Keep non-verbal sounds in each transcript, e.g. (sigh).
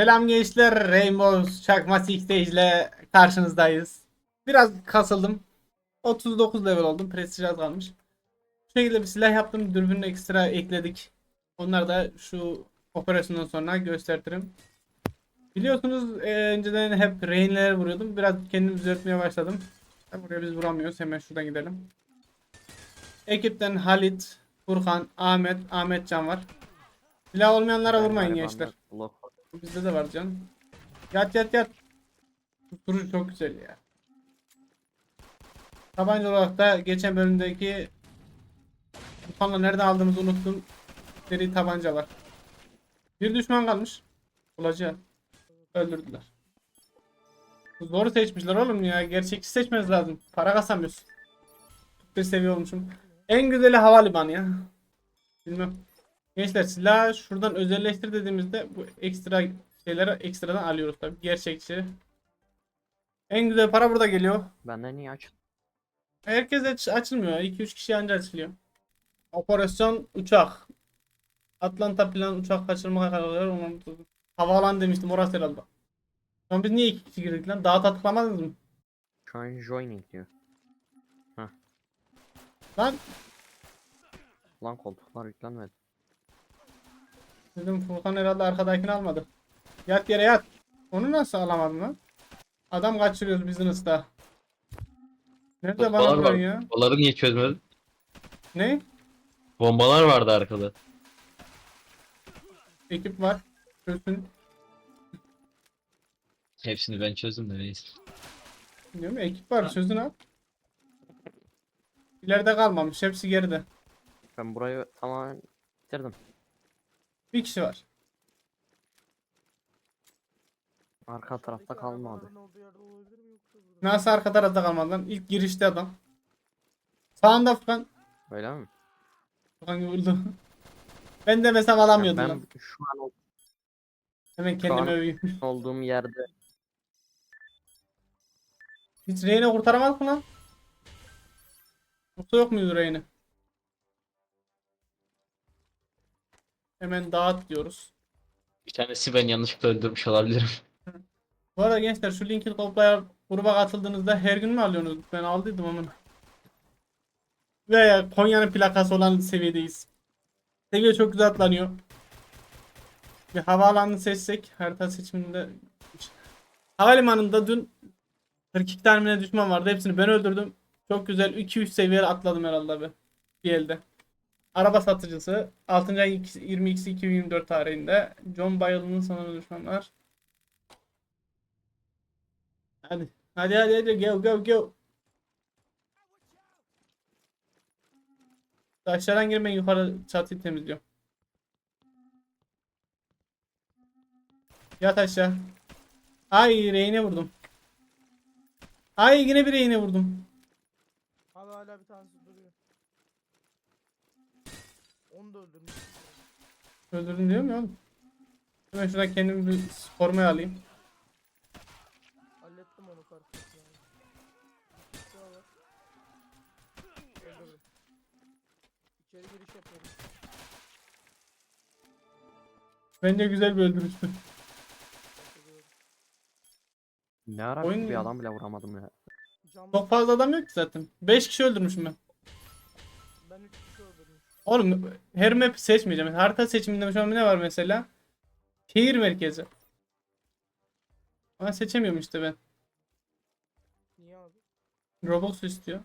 Selam gençler. Rainbow Çakma ile karşınızdayız. Biraz kasıldım. 39 level oldum. Prestij az kalmış. Bu şekilde bir silah yaptım. Dürbün ekstra ekledik. Onları da şu operasyondan sonra gösteririm. Biliyorsunuz e, önceden hep rehinlere vuruyordum. Biraz kendimi düzeltmeye başladım. Buraya biz vuramıyoruz. Hemen şuradan gidelim. Ekipten Halit, Furkan, Ahmet, Ahmet Can var. Silah olmayanlara vurmayın gençler. Bizde de var can. Yat yat yat. Susturucu çok güzel ya. Tabanca olarak da geçen bölümdeki Tufanla nereden aldığımızı unuttum. Seri tabanca. Bir düşman kalmış. Bulacağız. Öldürdüler. Zoru seçmişler oğlum ya. Gerçekçi seçmeniz lazım. Para kasamıyorsun. Bir seviye olmuşum. En güzeli havalimanı ya. Bilmem. Gençler silah şuradan özelleştir dediğimizde bu ekstra şeyleri ekstradan alıyoruz tabi. Gerçekçi. En güzel para burada geliyor. Benden niye aç? Herkes aç açılmıyor. 2-3 kişi anca açılıyor. Operasyon uçak. Atlanta plan uçak kaçırmaya karar verdi. Havaalanı demiştim orası herhalde. Lan biz niye iki kişi girdik lan? Daha tıklamadınız mı? Şu an joining diyor. Lan Lan koltuklar yüklenmedi. Dedim Furkan herhalde arkadakini almadı. Yat yere yat. Onu nasıl alamadın lan? Adam kaçırıyoruz business'ta. Nerede bana Bombalar var. ya? Bombaları niye çözmedin? Ne? Bombalar vardı arkada. Ekip var. Çözsün. Hepsini ben çözdüm de neyse. Diyorum ya, ekip var. Çözün abi. İleride kalmamış. Hepsi geride. Ben burayı tamamen bitirdim. Bir kişi var. Arka tarafta kalmadı. Nasıl arka tarafta kalmadı lan? İlk girişte adam. Sağında Furkan. Öyle mi? Furkan vurdu. (laughs) ben de mesela alamıyordum ben lan. şu an ol- Hemen an- kendimi öveyim. (laughs) olduğum yerde Hiç reyne kurtaramaz mı lan? Yoksa yok muydu reyne? Hemen dağıt diyoruz. Bir tanesi ben yanlışlıkla öldürmüş olabilirim. (laughs) Bu arada gençler şu linki toplayıp gruba katıldığınızda her gün mü alıyorsunuz? Ben aldıydım ama. Veya Konya'nın plakası olan seviyedeyiz. Seviye çok güzel atlanıyor. Bir havaalanını seçsek harita seçiminde Havalimanında dün 42 tane düşman vardı. Hepsini ben öldürdüm. Çok güzel 2-3 seviye atladım herhalde be. Bir elde. Araba satıcısı 6. ay 22 2024 tarihinde John Bayıl'ın sonuna düşmanlar. Hadi. Hadi hadi hadi go go go. Aşağıdan girmeyin yukarı çatıyı temizliyorum. Yat aşağı. Ay reyne vurdum. Ay yine bir reyne vurdum. Abi hala bir tanesi Onu da öldürmüş. Öldürdüm diyor mu oğlum? Hemen şuradan kendimi bir korumaya alayım. Hallettim onu bak. Öldürdüm. İçeri giriş yapıyorum. Bence güzel bir öldürüştü. Ne ara Oyun- bir adam bile vuramadım ya. Cam Çok fazla adam yok ki zaten. 5 kişi öldürmüşüm ben. Ben 3 kişi öldürmüş. Oğlum her map seçmeyeceğim. Harita seçiminde şu an ne var mesela? Şehir merkezi. Ama seçemiyorum işte ben. Niye abi? Roblox istiyor.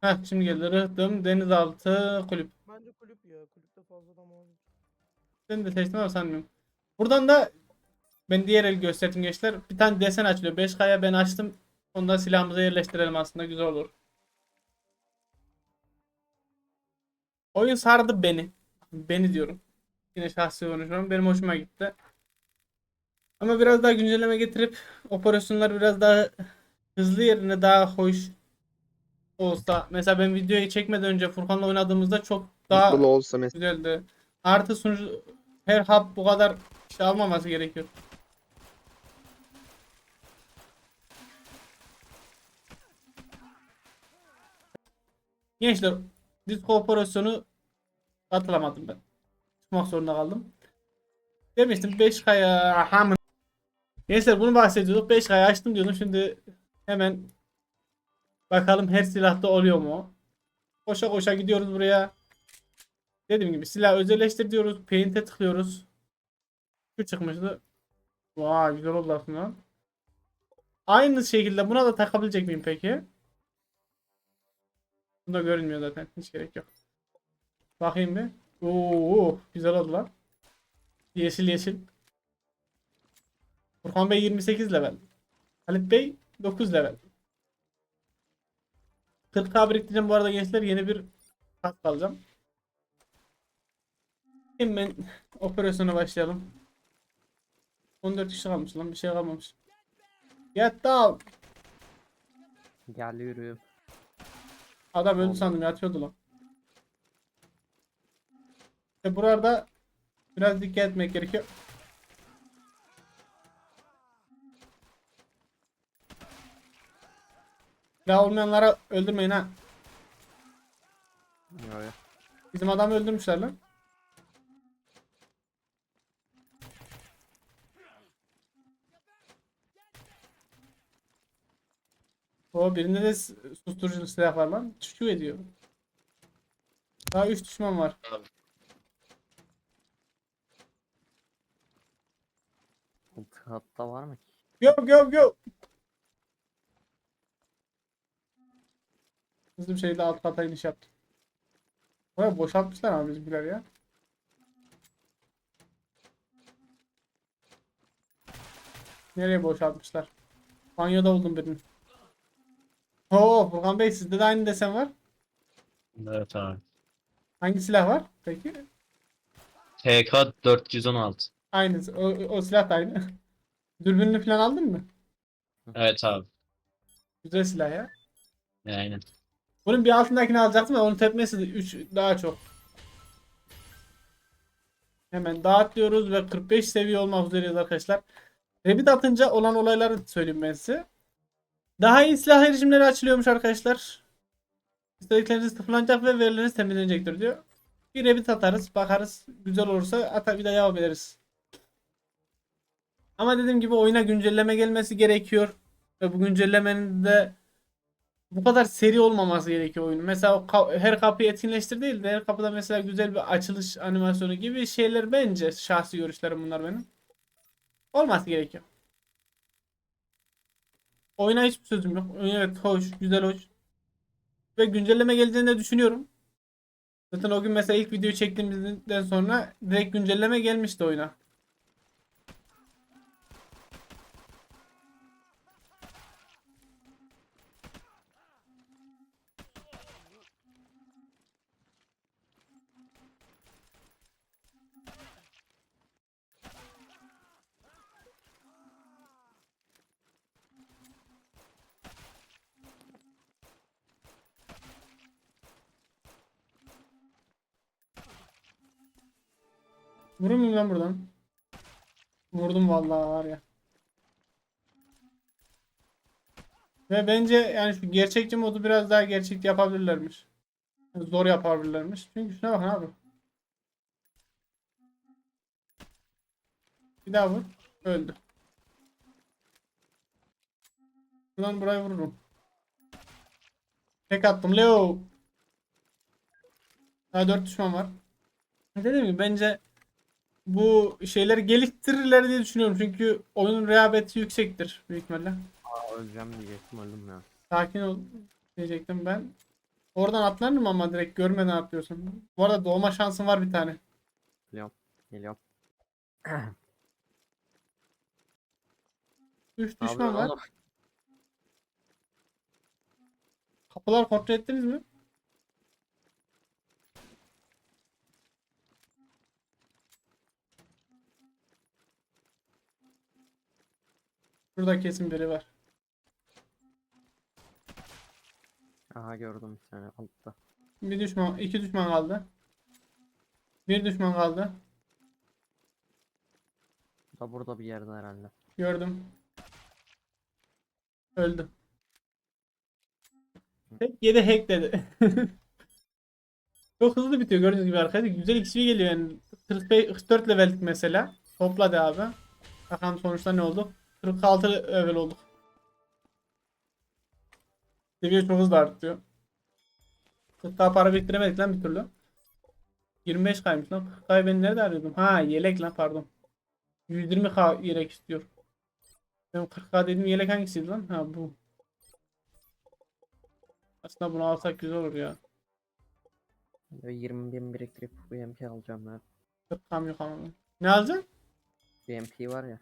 Heh şimdi geldi. Rıhtım denizaltı kulüp. Bence kulüp ya. Kulüpte fazla adam olmuş. Ben de seçtim ama sanmıyorum. Buradan da ben diğer el gösterdim gençler. Bir tane desen açılıyor. 5K'ya ben açtım. Onu da silahımıza yerleştirelim aslında. Güzel olur. Oyun sardı beni. Beni diyorum. Yine şahsi konuşuyorum. Benim hoşuma gitti. Ama biraz daha güncelleme getirip operasyonlar biraz daha hızlı yerine daha hoş olsa. Mesela ben videoyu çekmeden önce Furkan'la oynadığımızda çok daha Mutlu olsa mesela. güzeldi. Artı sunucu her hub bu kadar şey almaması gerekiyor. Gençler Disco operasyonu katılamadım ben. Çıkmak zorunda kaldım. Demiştim 5K'ya hamın. Gençler bunu bahsediyorduk. 5K'ya açtım diyordum. Şimdi hemen bakalım her silahta oluyor mu? Koşa koşa gidiyoruz buraya. Dediğim gibi silah özelleştir diyoruz. Paint'e tıklıyoruz. Şu çıkmıştı. Vay güzel oldu aslında. Aynı şekilde buna da takabilecek miyim peki? Bunda görünmüyor zaten. Hiç gerek yok. Bakayım bir. Oo, güzel oldu lan. Yeşil yeşil. Furkan Bey 28 level. Halit Bey 9 level. 40k biriktireceğim bu arada gençler yeni bir kat alacağım. Hemen operasyona başlayalım. 14 kişi kalmış lan bir şey kalmamış. Get down. Gel yürü. Adam öldü sandım yatıyordu lan. İşte burada biraz dikkat etmek gerekiyor. Silah olmayanlara öldürmeyin ha. Bizim adamı öldürmüşler lan. O birinde de s- susturucu silah var lan. Çuçu ediyor. Daha 3 düşman var. Alt katta var mı ki? Go go go. Hızlı bir şekilde alt kata iniş yaptım. Buraya boşaltmışlar ama bizimkiler ya. Nereye boşaltmışlar? Banyoda buldum birini. Oo Furkan Bey sizde de aynı desen var. Evet abi. Hangi silah var? Peki. TK 416. Aynı. O, o silah da aynı. (laughs) Dürbününü falan aldın mı? Evet abi. Güzel silah ya. Aynen. Bunun bir altındakini alacaktım ama onun tepmesi de 3 daha çok. Hemen dağıt diyoruz ve 45 seviye olmak üzereyiz arkadaşlar. Rebit atınca olan olayları söyleyeyim ben size. Daha iyi silah erişimleri açılıyormuş arkadaşlar. İstedikleriniz sıfırlanacak ve verileriniz temizlenecektir diyor. Bir rebit atarız, bakarız. Güzel olursa atar bir daha devam ederiz. Ama dediğim gibi oyuna güncelleme gelmesi gerekiyor. Ve bu güncellemenin de bu kadar seri olmaması gerekiyor oyunun. Mesela her kapıyı etkinleştir değil de her kapıda mesela güzel bir açılış animasyonu gibi şeyler bence şahsi görüşlerim bunlar benim. Olması gerekiyor. Oyuna hiçbir sözüm yok. Evet hoş, güzel hoş. Ve güncelleme geleceğini de düşünüyorum. Zaten o gün mesela ilk videoyu çektiğimizden sonra direkt güncelleme gelmişti oyuna. Vurur muyum lan buradan? Vurdum vallahi var ya. Ve bence yani şu gerçekçi modu biraz daha gerçekçi yapabilirlermiş. Zor yapabilirlermiş. Çünkü şuna bakın abi. Bir daha vur. Öldü. Buradan buraya vururum. Tek attım. Leo. Daha 4 düşman var. Dediğim gibi bence bu şeyleri geliştirirler diye düşünüyorum. Çünkü oyunun rehabeti yüksektir büyük ihtimalle. Aa öleceğim diyecektim öldüm ya. Sakin ol diyecektim ben. Oradan atlanır mı ama direkt görmeden atlıyorsun. Bu arada doğma şansın var bir tane. Geliyorum. Geliyorum. (clears throat) 3 Ne düşman var. Kapılar kontrol ettiniz mi? Şurada kesin biri var. Aha gördüm bir tane altta. Bir düşman, iki düşman kaldı. Bir düşman kaldı. Bu Da burada bir yerde herhalde. Gördüm. Öldü. Tek yedi hack dedi. (laughs) Çok hızlı bitiyor gördüğünüz gibi arkadaşlar. Güzel XP geliyor yani. 45, 44 levellik mesela. Topladı abi. Bakalım sonuçta ne oldu? 46 level olduk. Seviye çok hızlı artıyor. Çok daha para biriktiremedik lan bir türlü. 25 kaymış lan. 40 kay ben nerede arıyordum? Ha yelek lan pardon. 120k yelek istiyor. Ben 40k dediğim yelek hangisiydi lan? Ha bu. Aslında bunu alsak güzel olur ya. Böyle 20 bin biriktirip BMP alacağım ya. 40k yok ama. Ne alacaksın? BMP var ya.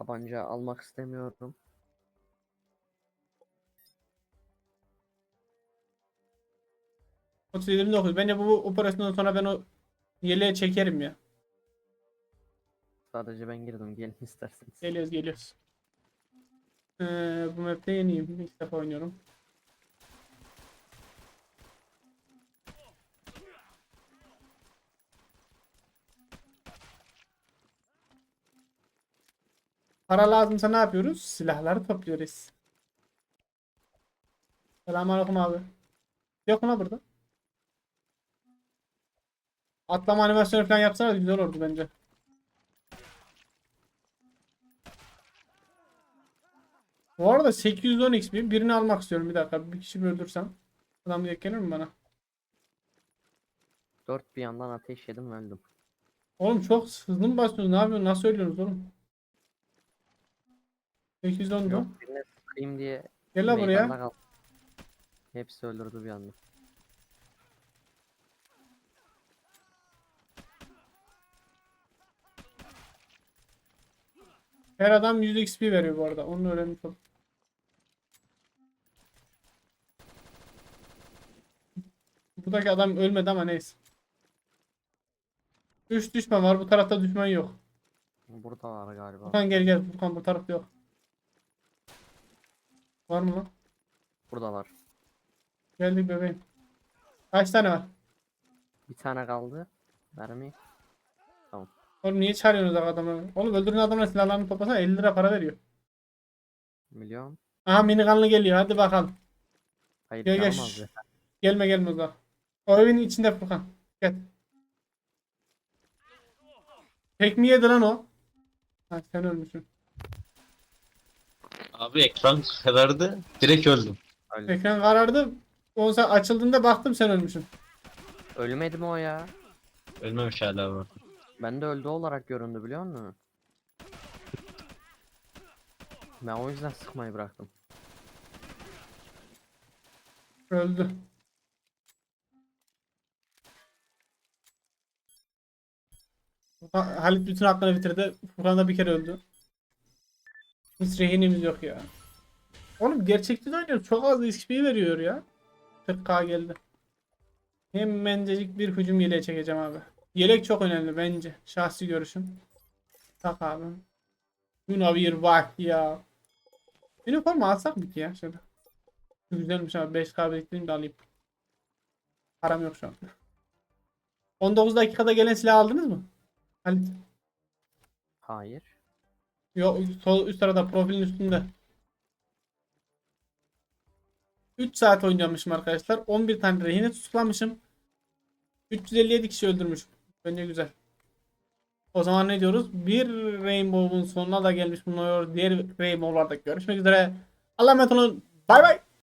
Tabanca almak istemiyorum. Otuz yedi bin dokuz. Bence bu operasyondan sonra ben o yeleğe çekerim ya. Sadece ben girdim gelin isterseniz. Geliyoruz geliyoruz. Ee, bu map'te yeniyim. İlk defa oynuyorum. Para lazımsa ne yapıyoruz? Silahları topluyoruz. Selamünaleyküm abi. Yok mu burada? Atlama animasyonu falan yapsana güzel olurdu bence. Bu arada 810 XP birini almak istiyorum bir dakika. Bir kişi bir öldürsem. Adam direkt gelir mi bana? Dört bir yandan ateş yedim öldüm. Oğlum çok hızlı mı basıyorsunuz? Ne yapıyorsunuz? Nasıl ölüyorsunuz oğlum? 810 Yok mu? birine sıkayım diye Gel meydanda buraya. kaldım. Hepsi öldürdü bir anda. Her adam 100 XP veriyor bu arada. Onu öğrenmiş oldum. Buradaki adam ölmedi ama neyse. 3 düşman var. Bu tarafta düşman yok. Burada var galiba. Furkan gel gel. Furkan bu tarafta yok. Var mı lan? Burada var. Geldik bebeğim. Kaç tane var? Bir tane kaldı. Mermi. Oğlum niye çağırıyorsunuz adamı? Oğlum öldürün adamla silahlarını toplasana 50 lira para veriyor. Milyon. Aha minigunlu geliyor hadi bakalım. Hayır Gel, gel. Gelme gelme uzağa. O evin içinde Furkan. Gel. Tek mi yedi lan o? Ha sen ölmüşsün. Abi ekran karardı. Direkt öldüm. Öldü. Ekran karardı. O sen açıldığında baktım sen ölmüşsün. Ölmedi mi o ya? Ölmemiş hala bu. Ben de öldü olarak göründü biliyor musun? Ben o yüzden sıkmayı bıraktım. Öldü. Ha- Halit bütün hakkını bitirdi. Furkan da bir kere öldü. Hiç rehinimiz yok ya. Oğlum gerçekten oynuyor. Çok az XP veriyor ya. 40k geldi. Hemencecik bir hücum yeleği çekeceğim abi. Yelek çok önemli bence. Şahsi görüşüm. Tak abi. Buna bir bak ya. Üniforma alsak mı ki ya şöyle. Güzelmiş abi 5k biriktireyim de alayım. Param yok şu an. 19 dakikada gelen silah aldınız mı? Halit. Hayır. Yok sol üst tarafta profilin üstünde. 3 saat oynamışım arkadaşlar. 11 tane rehine tutuklamışım. 357 kişi öldürmüşüm. Bence güzel. O zaman ne diyoruz? Bir Rainbow'un sonuna da gelmiş bulunuyor. Diğer Rainbow'larda görüşmek üzere. Allah'a emanet olun. Bay bay.